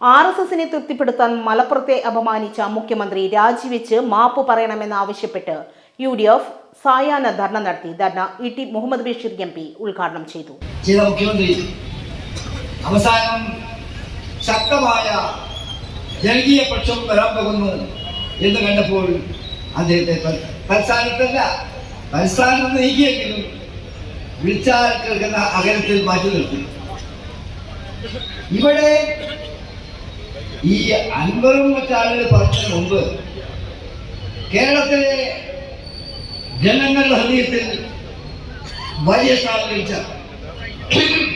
R S എസിനെ തൃപ്തിപ്പെടുത്താൻ മലപ്പുറത്തെ അപമാനിച്ച മുഖ്യമന്ത്രി രാജിവെച്ച് മാപ്പ് പറയണമെന്നാവശ്യപ്പെട്ട് യു ഡി എഫ് സായാഹ്ന ധർണ നടത്തി. ധർണ E T Muhammad Basheer M P ഉദ്ഘാടനം ചെയ്തു. ചെയ്ത മുഖ്യമന്ത്രി അവസാനം ശക്തമായ ജനകീയ പക്ഷം വരാൻ പോകുന്നു എന്ന് കണ്ടപ്പോൾ അദ്ദേഹത്തെ തൽ- തൽസ്ഥാനത്തല്ല തൽസ്ഥാനത്ത് നീക്കിയെങ്കിലും വിളിച്ചാൽ കേൾക്കുന്ന അകലത്തിൽ മാറ്റി നിർത്തി. ഇവിടെ ഈ അൻപതും മറ്റാളുകൾ പറഞ്ഞതിന് മുമ്പ് കേരളത്തിലെ ജനങ്ങളുടെ ഹൃദയത്തിൽ വലിയ സ്ഥാനം ലഭിച്ച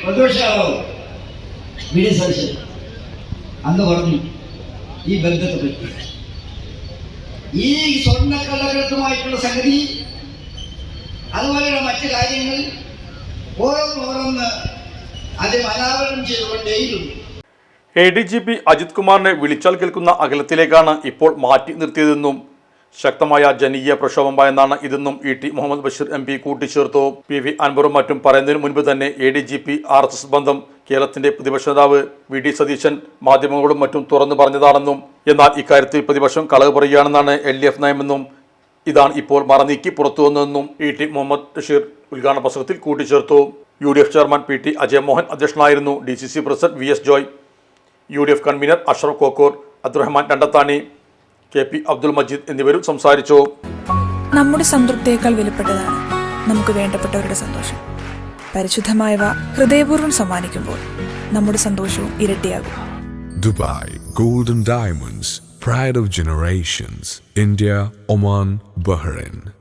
പ്രതിപക്ഷ നേതാവ് വി ഡി അന്ന് പറഞ്ഞു ഈ ബന്ധത്തെ പറ്റി ഈ സ്വർണക്കള്ളക്കടത്തുമായിട്ടുള്ള സംഗതി അതുപോലെയുള്ള മറ്റു കാര്യങ്ങൾ ഓരോന്നോരോന്ന് അദ്ദേഹം അനാവരണം ചെയ്തുകൊണ്ടേയിരുന്നു. A D G P Ajith കുമാറിനെ വിളിച്ചാൽ കേൾക്കുന്ന അകലത്തിലേക്കാണ് ഇപ്പോൾ മാറ്റി നിർത്തിയതെന്നും ശക്തമായ ജനീയ പ്രക്ഷോഭമായെന്നാണ് ഇതെന്നും E T Muhammad Basheer M P കൂട്ടിച്ചേർത്തു. പി വി അൻവറും മറ്റും പറയുന്നതിന് മുൻപ് തന്നെ A D G P R S S ബന്ധം കേരളത്തിന്റെ പ്രതിപക്ഷ നേതാവ് വി ഡി സതീശൻ മാധ്യമങ്ങളോടും മറ്റും തുറന്നു പറഞ്ഞതാണെന്നും എന്നാൽ ഇക്കാര്യത്തിൽ പ്രതിപക്ഷം കളവ് പറയുകയാണെന്നാണ് എൽ ഡി എഫ് നയമെന്നും ഇതാണ് ഇപ്പോൾ മറനീക്കി പുറത്തു വന്നതെന്നും ഇ ടി മുഹമ്മദ് ബഷീർ ഉദ്ഘാടന പ്രസംഗത്തിൽ കൂട്ടിച്ചേർത്തു. U D F chairman P T Ajay Mohan അധ്യക്ഷനായിരുന്നു. D C C president V S Joy U D F convener Ashraf Kokkur Abdurahman Randathani K P Abdul Majeed എന്നിവരും സംസാരിച്ചു. നമ്മുടെ സംതൃപ്തിയേക്കാൾ വിലപ്പെട്ടതാണ് നമുക്ക് വേണ്ടപ്പെട്ടവരുടെ സന്തോഷം. പരിശുദ്ധമായവ ഹൃദയപൂർവം സമ്മാനിക്കുമ്പോൾ നമ്മുടെ സന്തോഷവും ഇരട്ടിയാകും. Dubai golden diamonds pride of generations India Oman Bahrain.